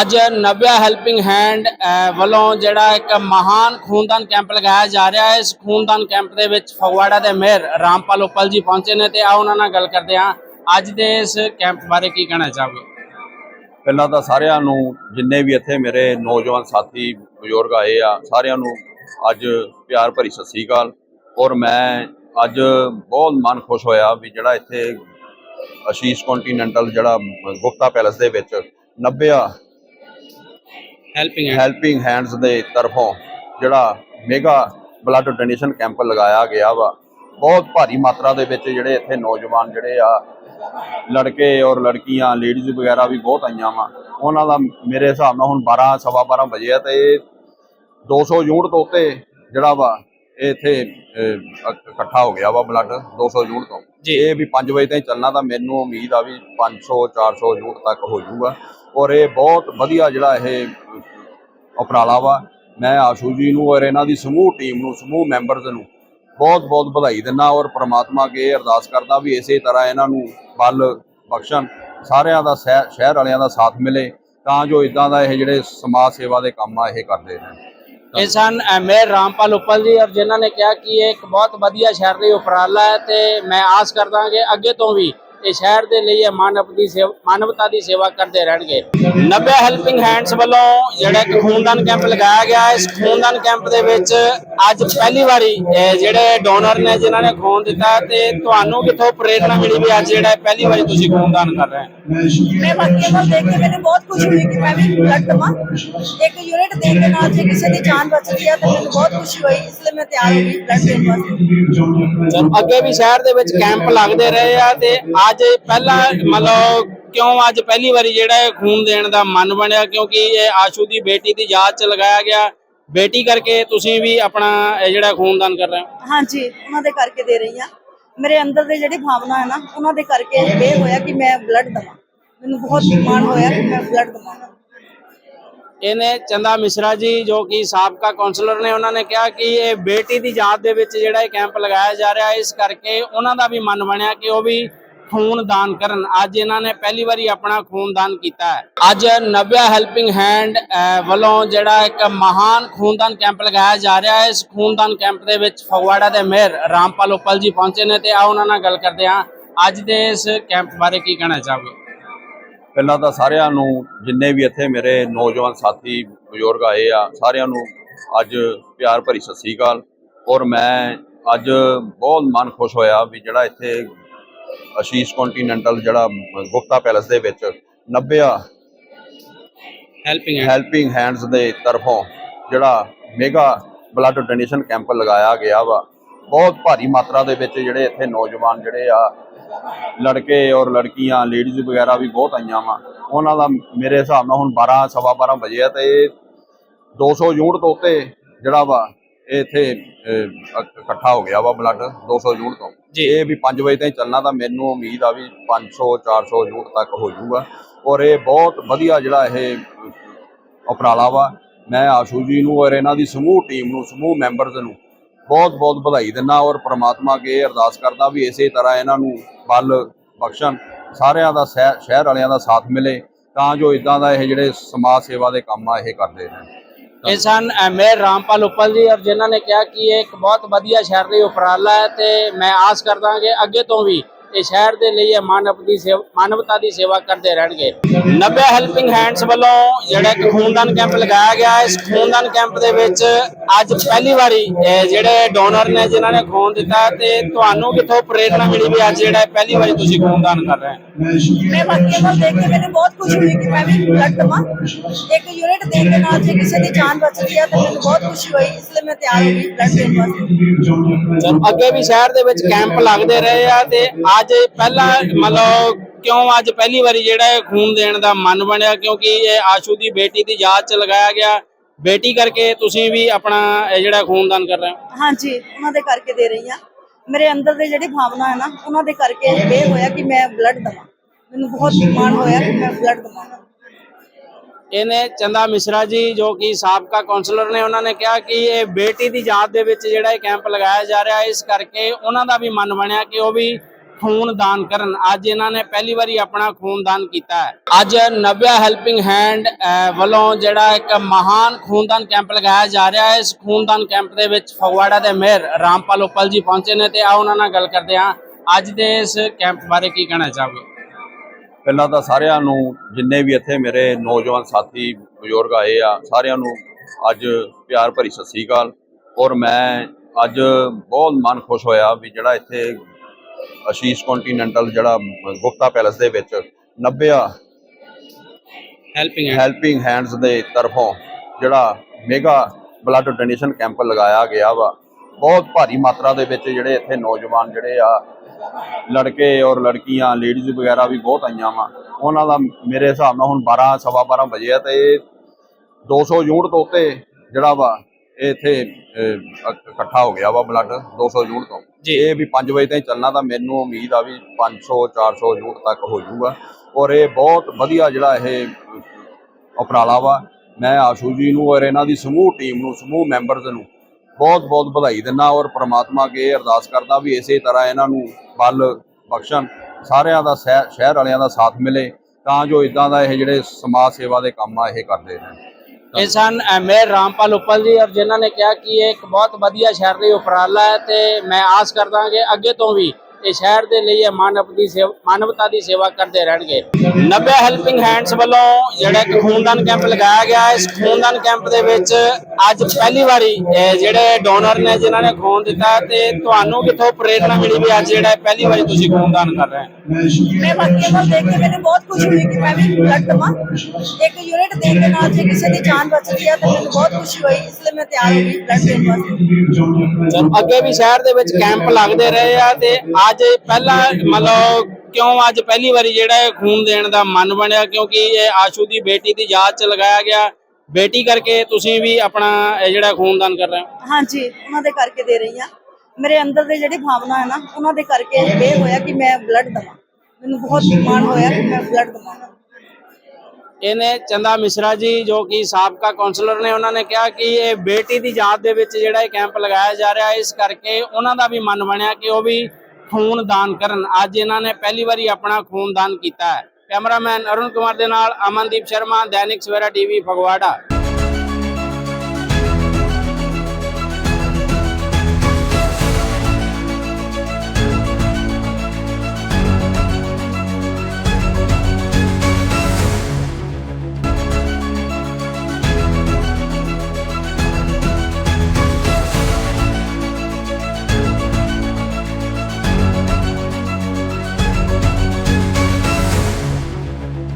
ਅੱਜ ਨਵਿਆ helping hand ਵੱਲੋਂ ਜਿਹੜਾ ਇੱਕ ਮਹਾਨ ਖੂਨਦਾਨ ਕੈਂਪ ਲਗਾਇਆ ਜਾ ਰਿਹਾ ਹੈ। ਇਸ ਖੂਨਦਾਨ ਕੈਂਪ ਦੇ ਵਿੱਚ ਫਗਵਾੜਾ ਦੇ ਮੇਅਰ ਰਾਮਪਾਲ ਉਪਲ ਜੀ ਪਹੁੰਚੇ ਨੇ ਤੇ ਆ ਉਹਨਾਂ ਨਾਲ ਗੱਲ ਕਰਦੇ ਹਾਂ। ਅੱਜ ਦੇ ਇਸ ਕੈਂਪ ਬਾਰੇ ਕੀ ਕਹਿਣਾ ਚਾਹੋਗੇ? ਪਹਿਲਾਂ ਤਾਂ ਸਾਰਿਆਂ ਨੂੰ, ਜਿੰਨੇ ਵੀ ਇੱਥੇ ਮੇਰੇ ਨੌਜਵਾਨ ਸਾਥੀ, ਬਜ਼ੁਰਗ ਆਏ ਆ, ਸਾਰਿਆਂ ਨੂੰ ਅੱਜ ਪਿਆਰ ਭਰੀ ਸਤਿ ਸ੍ਰੀ ਅਕਾਲ। ਔਰ ਮੈਂ ਅੱਜ ਬਹੁਤ ਮਨ ਖੁਸ਼ ਹੋਇਆ ਵੀ ਜਿਹੜਾ ਇੱਥੇ ਅਸ਼ੀਸ਼ ਕੰਟੀਨੈਂਟਲ ਜਿਹੜਾ ਗੁਪਤਾ ਪੈਲਸ ਦੇ ਵਿੱਚ 90 ਹੈਲਪਿੰਗ ਹੈਲਪਿੰਗ ਹੈਂਡਸ ਦੇ ਤਰਫੋਂ ਜਿਹੜਾ ਮੇਗਾ ਬਲੱਡ ਡੋਨੇਸ਼ਨ ਕੈਂਪ ਲਗਾਇਆ ਗਿਆ ਵਾ। ਬਹੁਤ ਭਾਰੀ ਮਾਤਰਾ ਦੇ ਵਿੱਚ ਜਿਹੜੇ ਇੱਥੇ ਨੌਜਵਾਨ ਜਿਹੜੇ ਆ ਲੜਕੇ ਔਰ ਲੜਕੀਆਂ ਲੇਡੀਜ਼ ਵਗੈਰਾ ਵੀ ਬਹੁਤ ਆਈਆਂ ਵਾ। ਉਹਨਾਂ ਦਾ ਮੇਰੇ ਹਿਸਾਬ ਨਾਲ ਹੁਣ 12 ਸਵਾ 12 ਵਜੇ ਆ ਤੇ ਇਹ 200 ਯੂਨਿਟ ਤੋਂ ਉੱਤੇ ਜਿਹੜਾ ਵਾ ਇਹ ਇੱਥੇ ਇਕੱਠਾ ਹੋ ਗਿਆ ਵਾ ਬਲੱਡ 200 ਯੂਨਿਟ ਤੋਂ। ਜੀ। ਇਹ ਵੀ 5 ਵਜੇ ਤਾਈਂ ਚੱਲਣਾ ਤਾਂ ਮੈਨੂੰ ਉਮੀਦ ਆ ਵੀ 500 400 ਯੂਨਿਟ ਤੱਕ ਹੋ ਜਾਊਗਾ। ਔਰ ਇਹ ਬਹੁਤ ਵਧੀਆ ਜਿਹੜਾ ਇਹ ਉਪਰਾਲਾ ਵਾ ਮੈਂ ਆਸ਼ੂ ਜੀ ਨੂੰ ਔਰ ਇਹਨਾਂ ਦੀ ਸਮੂਹ ਟੀਮ ਨੂੰ ਸਮੂਹ ਮੈਂਬਰਸ ਨੂੰ ਬਹੁਤ ਬਹੁਤ ਵਧਾਈ ਦਿੰਦਾ ਔਰ ਪ੍ਰਮਾਤਮਾ ਅੱਗੇ ਇਹ ਅਰਦਾਸ ਕਰਦਾ ਵੀ ਇਸੇ ਤਰ੍ਹਾਂ ਇਹਨਾਂ ਨੂੰ ਬਲ ਬਖਸ਼ਣ ਸਾਰਿਆਂ ਦਾ ਸ਼ਹਿ- ਸ਼ਹਿਰ ਵਾਲਿਆਂ ਦਾ ਸਾਥ ਮਿਲੇ ਤਾਂ ਜੋ ਇਦਾਂ ਦਾ ਇਹ ਜਿਹੜੇ ਸਮਾਜ ਸੇਵਾ ਦੇ ਕੰਮ ਆ ਇਹ ਕਰਦੇ ਰਹਿਣ। ਇਹ ਸਨ ਅਹ, ਮੇਅਰ ਰਾਮਪਾਲ ਉਪਲ ਜੀ ਔਰ ਜਿਨ੍ਹਾਂ ਨੇ ਕਿਹਾ ਕਿ ਇਹ ਇੱਕ ਬਹੁਤ ਵਧੀਆ ਸ਼ਹਿਰ ਲਈ ਉਪਰਾਲਾ ਹੈ ਤੇ ਮੈਂ ਆਸ ਕਰਦਾ ਕਿ ਅੱਗੇ ਤੋਂ ਵੀ ਇਹ ਸ਼ਹਿਰ ਦੇ ਲਈ ਇਹ ਮਾਨਵ ਦੀ ਮਾਨਵਤਾ ਦੀ ਸੇਵਾ ਕਰਦੇ ਰਹਿਣਗੇ। 90 ਹੈਲਪਿੰਗ ਹੈਂਡਸ ਵੱਲੋਂ ਜਿਹੜਾ ਇੱਕ ਖੂਨਦਾਨ ਕੈਂਪ ਲਗਾਇਆ ਗਿਆ ਇਸ ਖੂਨਦਾਨ ਕੈਂਪ ਦੇ ਵਿੱਚ ਅੱਜ ਪਹਿਲੀ ਵਾਰੀ ਜਿਹੜੇ ਡੋਨਰ ਨੇ ਜਿਨ੍ਹਾਂ ਨੇ ਖੂਨ ਦਿੱਤਾ ਤੇ ਤੁਹਾਨੂੰ ਕਿੱਥੋਂ ਪ੍ਰੇਰਣਾ ਮਿਲੀ ਵੀ ਅੱਜ ਜਿਹੜਾ ਪਹਿਲੀ ਵਾਰੀ ਤੁਸੀਂ ਖੂਨਦਾਨ ਕਰ ਰਹੇ ਹੋ? ਮੈਂ ਬਹੁਤ ਖੁਸ਼ੀ ਹੋਈ ਕਿ ਮੈਂ ਵੀ ਬਲੱਡ ਦਵਾਂ। ਇੱਕ ਯੂਨਿਟ ਦੇਣ ਦੇ ਨਾਲ ਜੇ ਕਿਸੇ ਦੀ ਜਾਨ ਬਚਦੀ ਹੈ ਤਾਂ ਮੈਨੂੰ ਬਹੁਤ ਖੁਸ਼ੀ ਹੋਈ ਇਸ ਲਈ ਮੈਂ ਤਿਆਰ ਹੋ ਅੱਗੇ ਵੀ ਸ਼ਹਿਰ ਦੇ ਰਹੇ ਆ ਅੱਜ ਪਹਿਲਾਂ ਮਤਲਬ ਕਿਉਂ ਅੱਜ ਪਹਿਲੀ ਵਾਰੀ ਜਿਹੜਾ ਖੂਨ ਦੇਣ ਦਾ ਮਨ ਬਣਿਆ? ਕਿਉਂਕਿ ਇਹ ਆਸ਼ੂ ਦੀ ਬੇਟੀ ਦੀ ਯਾਦ ਚ ਲਗਾਇਆ ਗਿਆ। ਬੇਟੀ ਕਰਕੇ ਤੁਸੀਂ ਵੀ ਆਪਣਾ ਇਹ ਜਿਹੜਾ ਖੂਨਦਾਨ ਕਰ ਰਹੇ ਹੋ। ਹਾਂਜੀ ਉਹਨਾਂ ਦੇ ਕਰਕੇ ਦੇ ਰਹੀ ਹਾਂ। ਮੇਰੇ ਅੰਦਰ ਦੇ ਜਿਹੜੀ ਭਾਵਨਾ ਹੈ ਨਾ ਉਹਨਾਂ ਦੇ ਕਰਕੇ ਇਹ ਹੋਇਆ ਕਿ ਮੈਂ ਬਲੱਡ ਦਵਾਂ। ਮੈਨੂੰ ਬਹੁਤ ਮਾਣ ਹੋਇਆ ਕਿ ਮੈਂ ਬਲੱਡ ਦਵਾਂ। ਇਹਨੇ ਚੰਦਾ ਮਿਸ਼ਰਾ ਜੀ ਜੋ ਕਿ ਸਾਬਕਾ ਕਾਉਂਸਲਰ ਨੇ ਉਹਨਾਂ ਨੇ ਕਿਹਾ ਕਿ ਇਹ ਬੇਟੀ ਦੀ ਯਾਦ ਦੇ ਵਿੱਚ ਜਿਹੜਾ ਇਹ ਕੈਂਪ ਲਗਾਇਆ ਜਾ ਰਿਹਾ ਹੈ ਇਸ ਕਰਕੇ ਉਹਨਾਂ ਦਾ ਵੀ ਮਨ ਬਣਿਆ ਕਿ ਉਹ ਵੀ ਖੂਨ ਦਾਨ ਕਰਨ। ਅੱਜ ਇਹਨਾਂ ਨੇ ਪਹਿਲੀ ਵਾਰੀ ਆਪਣਾ ਖੂਨ ਦਾਨ ਕੀਤਾ ਹੈ। ਅੱਜ ਨਵਿਆ ਹੈਲਪਿੰਗ ਹੈਂਡ ਵੱਲੋਂ ਜਿਹੜਾ ਇੱਕ ਮਹਾਨ ਖੂਨਦਾਨ ਕੈਂਪ ਲਗਾਇਆ ਜਾ ਰਿਹਾ ਹੈ। ਇਸ ਖੂਨਦਾਨ ਕੈਂਪ ਦੇ ਵਿੱਚ ਫਗਵਾੜਾ ਦੇ ਮੇਅਰ ਰਾਮਪਾਲ ਉਪਲ ਜੀ ਪਹੁੰਚੇ ਨੇ ਤੇ ਆ ਉਹਨਾਂ ਨਾਲ ਗੱਲ ਕਰਦੇ ਹਾਂ। ਅੱਜ ਦੇ ਇਸ ਕੈਂਪ ਬਾਰੇ ਕੀ ਕਹਿਣਾ ਚਾਹੋਗੇ? ਪਹਿਲਾਂ ਤਾਂ ਸਾਰਿਆਂ ਨੂੰ, ਜਿੰਨੇ ਵੀ ਇੱਥੇ ਮੇਰੇ ਨੌਜਵਾਨ ਸਾਥੀ, ਬਜ਼ੁਰਗ ਆਏ ਆ, ਸਾਰਿਆਂ ਨੂੰ ਅੱਜ ਪਿਆਰ ਭਰੀ ਸਤਿ ਸ੍ਰੀ ਅਕਾਲ। ਔਰ ਮੈਂ ਅੱਜ ਬਹੁਤ ਮਨ ਖੁਸ਼ ਹੋਇਆ ਵੀ ਜਿਹੜਾ ਇੱਥੇ ਅਸ਼ੀਸ਼ ਕੰਟੀਨੈਂਟਲ ਜਿਹੜਾ ਗੁਪਤਾ ਪੈਲਸ ਦੇ ਵਿੱਚ 90 ਹੈਲਪਿੰਗ ਹੈਲਪਿੰਗ ਹੈਂਡਸ ਦੇ ਤਰਫੋਂ ਜਿਹੜਾ ਮੇਗਾ ਬਲੱਡ ਡੋਨੇਸ਼ਨ ਕੈਂਪ ਲਗਾਇਆ ਗਿਆ ਵਾ। ਬਹੁਤ ਭਾਰੀ ਮਾਤਰਾ ਦੇ ਵਿੱਚ ਜਿਹੜੇ ਇੱਥੇ ਨੌਜਵਾਨ ਜਿਹੜੇ ਆ ਲੜਕੇ ਔਰ ਲੜਕੀਆਂ ਲੇਡੀਜ਼ ਵਗੈਰਾ ਵੀ ਬਹੁਤ ਆਈਆਂ ਵਾ। ਉਹਨਾਂ ਦਾ ਮੇਰੇ ਹਿਸਾਬ ਨਾਲ ਹੁਣ 12 ਸਵਾ 12 ਵਜੇ ਆ ਤੇ ਇਹ 200 ਯੂਨਿਟ ਤੋਂ ਉੱਤੇ ਜਿਹੜਾ ਵਾ ਇੱਥੇ ਇਕੱਠਾ ਹੋ ਗਿਆ ਵਾ ਬਲੱਡ 200 ਯੂਨਿਟ ਤੋਂ। ਜੀ। ਇਹ ਵੀ 5 ਵਜੇ ਤਾਈਂ ਚੱਲਣਾ ਤਾਂ ਮੈਨੂੰ ਉਮੀਦ ਆ ਵੀ 500 400 ਯੂਨਿਟ ਤੱਕ ਹੋ ਜਾਊਗਾ। ਔਰ ਇਹ ਬਹੁਤ ਵਧੀਆ ਜਿਹੜਾ ਇਹ ਉਪਰਾਲਾ ਵਾ। ਮੈਂ ਆਸ਼ੂ ਜੀ ਨੂੰ ਔਰ ਇਹਨਾਂ ਦੀ ਸਮੂਹ ਟੀਮ ਨੂੰ ਸਮੂਹ ਮੈਂਬਰਸ ਨੂੰ ਬਹੁਤ ਬਹੁਤ ਵਧਾਈ ਦਿੰਦਾ ਔਰ ਪ੍ਰਮਾਤਮਾ ਇਹ ਅਰਦਾਸ ਕਰਦਾ ਵੀ ਇਸੇ ਤਰ੍ਹਾਂ ਇਹਨਾਂ ਨੂੰ ਬਲ ਬਖਸ਼ਣ ਸਾਰਿਆਂ ਦਾ ਸ਼ਹਿ- ਸ਼ਹਿਰ ਵਾਲਿਆਂ ਦਾ ਸਾਥ ਮਿਲੇ ਤਾਂ ਜੋ ਇਦਾਂ ਦਾ ਇਹ ਜਿਹੜੇ ਸਮਾਜ ਸੇਵਾ ਦੇ ਕੰਮ ਆ ਇਹ ਕਰਦੇ ਰਹਿਣ। ਇਹ ਸਨ ਅਹ, ਮੇਅਰ ਰਾਮਪਾਲ ਉਪਲ ਜੀ ਔਰ ਜਿਨ੍ਹਾਂ ਨੇ ਕਿਹਾ ਕਿ ਇਹ ਇੱਕ ਬਹੁਤ ਵਧੀਆ ਸ਼ਹਿਰ ਲਈ ਉਪਰਾਲਾ ਹੈ ਤੇ ਮੈਂ ਆਸ ਕਰਦਾ ਕਿ ਅੱਗੇ ਤੋਂ ਵੀ ਇਹ ਸ਼ਹਿਰ ਦੇ ਲਈ ਇਹ ਮਾਨਵ ਦੀ ਸੇਵਾ ਮਾਨਵਤਾ ਦੀ ਸੇਵਾ ਕਰਦੇ ਰਹਿਣਗੇ। ਨਵਿਆ ਹੈਲਪਿੰਗ ਹੈਂਡਸ ਵੱਲੋਂ ਜਿਹੜਾ ਇੱਕ ਖੂਨਦਾਨ ਕੈਂਪ ਲਗਾਇਆ ਗਿਆ ਇਸ ਖੂਨਦਾਨ ਕੈਂਪ ਦੇ ਵਿੱਚ ਅੱਜ ਪਹਿਲੀ ਵਾਰੀ ਜਿਹੜੇ ਡੋਨਰ ਨੇ ਜਿਨ੍ਹਾਂ ਨੇ ਖੂਨ ਦਿੱਤਾ ਤੇ ਤੁਹਾਨੂੰ ਕਿੱਥੋਂ ਪ੍ਰੇਰਣਾ ਮਿਲੀ ਵੀ ਅੱਜ ਜਿਹੜਾ ਪਹਿਲੀ ਵਾਰੀ ਤੁਸੀਂ ਖੂਨਦਾਨ ਕਰ ਰਹੇ ਹੋ? ਮੈਂ ਬਾਕੀ ਵੱਲ ਦੇਖ ਕੇ ਮੈਨੂੰ ਬਹੁਤ ਖੁਸ਼ੀ ਹੋਈ ਕਿ ਮੈਂ ਵੀ ਬਲੱਡ ਦਵਾਂ। ਇੱਕ ਯੂਨਿਟ ਦੇਣ ਦੇ ਨਾਲ ਜੇ ਕਿਸੇ ਦੀ ਜਾਨ ਬਚਦੀ ਹੈ ਤਾਂ ਮੈਨੂੰ ਬਹੁਤ ਖੁਸ਼ੀ ਹੋਈ ਇਸ ਲਈ ਮੈਂ ਤਿਆਰ ਹੋ ਗਈ ਬਲੱਡ ਦੇਣ ਵਾਸਤੇ। ਅੱਗੇ ਵੀ ਸ਼ਹਿਰ ਦੇ ਵਿੱਚ ਕੈਂਪ ਲੱਗਦੇ ਰਹੇ ਆ ਤੇ ਅੱਜ ਪਹਿਲਾਂ ਮਤਲਬ ਕਿਉਂ ਅੱਜ ਪਹਿਲੀ ਵਾਰੀ ਜਿਹੜਾ ਖੂਨ ਦੇਣ ਦਾ ਮਨ ਬਣਿਆ? ਕਿਉਂਕਿ ਇਹ ਆਸ਼ੂ ਦੀ ਬੇਟੀ ਦੀ ਯਾਦ ਚ ਲਗਾਇਆ ਗਿਆ। ਬੇਟੀ ਕਰਕੇ ਤੁਸੀਂ ਵੀ ਆਪਣਾ ਇਹ ਜਿਹੜਾ ਖੂਨਦਾਨ ਕਰ ਰਹੇ ਹੋ। ਹਾਂਜੀ ਉਹਨਾਂ ਦੇ ਕਰਕੇ ਦੇ ਰਹੀ ਹਾਂ। ਮੇਰੇ ਅੰਦਰ ਦੇ ਜਿਹੜੀ ਭਾਵਨਾ ਹੈ ਨਾ ਉਹਨਾਂ ਦੇ ਕਰਕੇ ਇਹ ਹੋਇਆ ਕਿ ਮੈਂ ਬਲੱਡ ਦਵਾਂ। ਮੈਨੂੰ ਬਹੁਤ ਮਾਣ ਹੋਇਆ ਕਿ ਮੈਂ ਬਲੱਡ ਦਵਾਂ। ਇਹਨੇ ਚੰਦਾ ਮਿਸ਼ਰਾ ਜੀ ਜੋ ਕਿ ਸਾਬਕਾ ਕਾਉਂਸਲਰ ਨੇ ਉਹਨਾਂ ਨੇ ਕਿਹਾ ਕਿ ਇਹ ਬੇਟੀ ਦੀ ਯਾਦ ਦੇ ਵਿੱਚ ਜਿਹੜਾ ਇਹ ਕੈਂਪ ਲਗਾਇਆ ਜਾ ਰਿਹਾ ਹੈ ਇਸ ਕਰਕੇ ਉਹਨਾਂ ਦਾ ਵੀ ਮਨ ਬਣਿਆ ਕਿ ਉਹ ਵੀ ਖੂਨ ਦਾਨ ਕਰਨ। ਅੱਜ ਇਹਨਾਂ ਨੇ ਪਹਿਲੀ ਵਾਰੀ ਆਪਣਾ ਖੂਨ ਦਾਨ ਕੀਤਾ ਹੈ। ਅੱਜ ਨਵਿਆ ਹੈਲਪਿੰਗ ਹੈਂਡ ਵੱਲੋਂ ਜਿਹੜਾ ਇੱਕ ਮਹਾਨ ਖੂਨਦਾਨ ਕੈਂਪ ਲਗਾਇਆ ਜਾ ਰਿਹਾ ਹੈ। ਇਸ ਖੂਨਦਾਨ ਕੈਂਪ ਦੇ ਵਿੱਚ ਫਗਵਾੜਾ ਦੇ ਮੇਅਰ ਰਾਮਪਾਲ ਉਪਲ ਜੀ ਪਹੁੰਚੇ ਨੇ ਤੇ ਆ ਉਹਨਾਂ ਨਾਲ ਗੱਲ ਕਰਦੇ ਹਾਂ। ਅੱਜ ਦੇ ਇਸ ਕੈਂਪ ਬਾਰੇ ਕੀ ਕਹਿਣਾ ਚਾਹੋਗੇ? ਪਹਿਲਾਂ ਤਾਂ ਸਾਰਿਆਂ ਨੂੰ, ਜਿੰਨੇ ਵੀ ਇੱਥੇ ਮੇਰੇ ਨੌਜਵਾਨ ਸਾਥੀ, ਬਜ਼ੁਰਗ ਆਏ ਆ, ਸਾਰਿਆਂ ਨੂੰ ਅੱਜ ਪਿਆਰ ਭਰੀ ਸਤਿ ਸ੍ਰੀ ਅਕਾਲ। ਔਰ ਮੈਂ ਅੱਜ ਬਹੁਤ ਮਨ ਖੁਸ਼ ਹੋਇਆ ਵੀ ਜਿਹੜਾ ਇੱਥੇ ਅਸ਼ੀਸ਼ ਕੰਟੀਨੈਂਟਲ ਜਿਹੜਾ ਗੁਪਤਾ ਪੈਲਸ ਦੇ ਵਿੱਚ 90 ਹੈਲਪਿੰਗ ਹੈਲਪਿੰਗ ਹੈਂਡਸ ਦੇ ਤਰਫੋਂ ਜਿਹੜਾ ਮੇਗਾ ਬਲੱਡ ਡੋਨੇਸ਼ਨ ਕੈਂਪ ਲਗਾਇਆ ਗਿਆ ਵਾ। ਬਹੁਤ ਭਾਰੀ ਮਾਤਰਾ ਦੇ ਵਿੱਚ ਜਿਹੜੇ ਇੱਥੇ ਨੌਜਵਾਨ ਜਿਹੜੇ ਆ ਲੜਕੇ ਔਰ ਲੜਕੀਆਂ ਲੇਡੀਜ਼ ਵਗੈਰਾ ਵੀ ਬਹੁਤ ਆਈਆਂ ਵਾ। ਉਹਨਾਂ ਦਾ ਮੇਰੇ ਹਿਸਾਬ ਨਾਲ ਹੁਣ 12 ਸਵਾ 12 ਵਜੇ ਆ ਤੇ ਇਹ 200 ਯੂਨਿਟ ਤੋਂ ਉੱਤੇ ਜਿਹੜਾ ਵਾ ਇੱਥੇ ਇਕੱਠਾ ਹੋ ਗਿਆ ਵਾ ਬਲੱਡ 200 ਯੂਨਿਟ ਤੋਂ। ਜੀ। ਇਹ ਵੀ 5 ਵਜੇ ਤਾਈਂ ਚੱਲਣਾ ਤਾਂ ਮੈਨੂੰ ਉਮੀਦ ਆ ਵੀ 500 400 ਯੂਨਿਟ ਤੱਕ ਹੋ ਜਾਊਗਾ ਔਰ ਇਹ ਬਹੁਤ ਵਧੀਆ ਜਿਹੜਾ ਇਹ ਉਪਰਾਲਾ ਵਾ। ਮੈਂ ਆਸ਼ੂ ਜੀ ਨੂੰ ਔਰ ਇਹਨਾਂ ਦੀ ਸਮੂਹ ਟੀਮ ਨੂੰ ਸਮੂਹ ਮੈਂਬਰਸ ਨੂੰ ਬਹੁਤ ਬਹੁਤ ਵਧਾਈ ਦਿੰਦਾ ਔਰ ਪ੍ਰਮਾਤਮਾ ਇਹ ਅਰਦਾਸ ਕਰਦਾ ਵੀ ਇਸੇ ਤਰ੍ਹਾਂ ਇਹਨਾਂ ਨੂੰ ਬਲ ਬਖਸ਼ਣ ਸਾਰਿਆਂ ਦਾ ਸ਼ਹਿ- ਸ਼ਹਿਰ ਵਾਲਿਆਂ ਦਾ ਸਾਥ ਮਿਲੇ ਤਾਂ ਜੋ ਇਦਾਂ ਦਾ ਇਹ ਜਿਹੜੇ ਸਮਾਜ ਸੇਵਾ ਦੇ ਕੰਮ ਆ ਇਹ ਕਰਦੇ ਰਹਿਣ। ਇਹ ਸਨ ਅ, ਮੇਅਰ ਰਾਮਪਾਲ ਉਪਲ ਜੀ ਔਰ ਜਿਨ੍ਹਾਂ ਨੇ ਕਿਹਾ ਕਿ ਇਹ ਇੱਕ ਬਹੁਤ ਵਧੀਆ ਸ਼ਹਿਰ ਲਈ ਉਪਰਾਲਾ ਹੈ ਤੇ ਮੈਂ ਆਸ ਕਰਦਾ ਕਿ ਅੱਗੇ ਤੋਂ ਵੀ ਤੇ ਸ਼ਹਿਰ ਦੇ ਲਈ ਇਹ ਮਾਨਵ ਦੀ ਮਾਨਵਤਾ ਦੀ ਸੇਵਾ ਕਰਦੇ ਰਹਿਣਗੇ। 90 ਹੈਲਪਿੰਗ ਹੈਂਡਸ ਵੱਲੋਂ ਜਿਹੜਾ ਇੱਕ ਖੂਨਦਾਨ ਕੈਂਪ ਲਗਾਇਆ ਗਿਆ ਇਸ ਖੂਨਦਾਨ ਕੈਂਪ ਦੇ ਵਿੱਚ ਅੱਜ ਪਹਿਲੀ ਵਾਰੀ ਜਿਹੜੇ ਡੋਨਰ ਨੇ ਜਿਨ੍ਹਾਂ ਨੇ ਖੂਨ ਦਿੱਤਾ ਤੇ ਤੁਹਾਨੂੰ ਕਿੱਥੋਂ ਪ੍ਰੇਰਣਾ ਮਿਲੀ ਵੀ ਅੱਜ ਜਿਹੜਾ ਪਹਿਲੀ ਵਾਰੀ ਤੁਸੀਂ ਖੂਨਦਾਨ ਕਰ ਰਹੇ ਮੈਂ ਬਾਕੀ ਨੂੰ ਦੇਖ ਕੇ ਮੈਨੂੰ ਬਹੁਤ ਖੁਸ਼ੀ ਹੋਈ ਕਿ ਮੈਂ ਵੀ ਬਲੱਡ ਦਵਾਂ। ਇੱਕ ਯੂਨਿਟ ਦੇਣ ਦੇ ਨਾਲ ਜੇ ਕਿਸੇ ਦੀ ਜਾਨ ਬਚਦੀ ਹੈ ਤਾਂ ਮੈਨੂੰ ਬਹੁਤ ਖੁਸ਼ੀ ਹੋਈ ਇਸ ਲਈ ਮੈਂ ਤਿਆਰ ਹੋ ਗਈ ਬਲੱਡ ਦੇਣ ਵਾਸਤੇ। ਅੱਗੇ ਵੀ ਸ਼ਹਿਰ ਦੇ ਵਿੱਚ ਕੈਂਪ ਲੱਗਦੇ ਰਹੇ ਆ ਤੇ ਅੱਜ ਪਹਿਲਾ ਮਤਲਬ ਕਿਉਂ ਅੱਜ ਪਹਿਲੀ ਵਾਰੀ ਜਿਹੜਾ ਖੂਨ ਦੇਣ ਦਾ ਮਨ ਬਣਿਆ? ਕਿਉਂਕਿ ਇਹ ਆਸ਼ੂ ਦੀ ਬੇਟੀ ਦੀ ਯਾਦ ਚ ਲਗਾਇਆ ਗਿਆ। ਬੇਟੀ ਕਰਕੇ ਤੁਸੀਂ ਵੀ ਆਪਣਾ ਇਹ ਜਿਹੜਾ ਖੂਨਦਾਨ ਕਰ ਰਹੇ ਹੋ। ਹਾਂਜੀ ਉਹਨਾਂ ਦੇ ਕਰਕੇ ਦੇ ਰਹੀ ਹਾਂ। ਮੇਰੇ ਅੰਦਰ ਦੇ ਜਿਹੜੀ ਭਾਵਨਾ ਹੈ ਨਾ ਉਹਨਾਂ ਦੇ ਕਰਕੇ ਇਹ ਹੋਇਆ ਕਿ ਮੈਂ ਬਲੱਡ ਦਵਾਂ। ਮੈਨੂੰ ਬਹੁਤ ਮਾਣ ਹੋਇਆ ਕਿ ਮੈਂ ਬਲੱਡ ਦਵਾਂ। ਇਹਨੇ ਚੰਦਾ ਮਿਸ਼ਰਾ ਜੀ ਜੋ ਕਿ ਸਾਬਕਾ ਕਾਉਂਸਲਰ ਨੇ ਉਹਨਾਂ ਨੇ ਕਿਹਾ ਕਿ ਇਹ ਬੇਟੀ ਦੀ ਯਾਦ ਦੇ ਵਿੱਚ ਜਿਹੜਾ ਇਹ ਕੈਂਪ ਲਗਾਇਆ ਜਾ ਰਿਹਾ ਹੈ ਇਸ ਕਰਕੇ ਉਹਨਾਂ ਦਾ ਵੀ ਮਨ ਬਣਿਆ ਕਿ ਉਹ ਵੀ ਖੂਨ ਦਾਨ ਕਰਨ। ਅੱਜ ਇਹਨਾਂ ਨੇ ਪਹਿਲੀ ਵਾਰੀ ਆਪਣਾ ਖੂਨ ਦਾਨ ਕੀਤਾ ਹੈ। ਕੈਮਰਾਮੈਨ ਅਰੁਣ ਕੁਮਾਰ ਦੇ ਨਾਲ ਅਮਨਦੀਪ ਸ਼ਰਮਾ, ਦੈਨਿਕ ਸਵੇਰਾ ਟੀਵੀ, ਫਗਵਾੜਾ।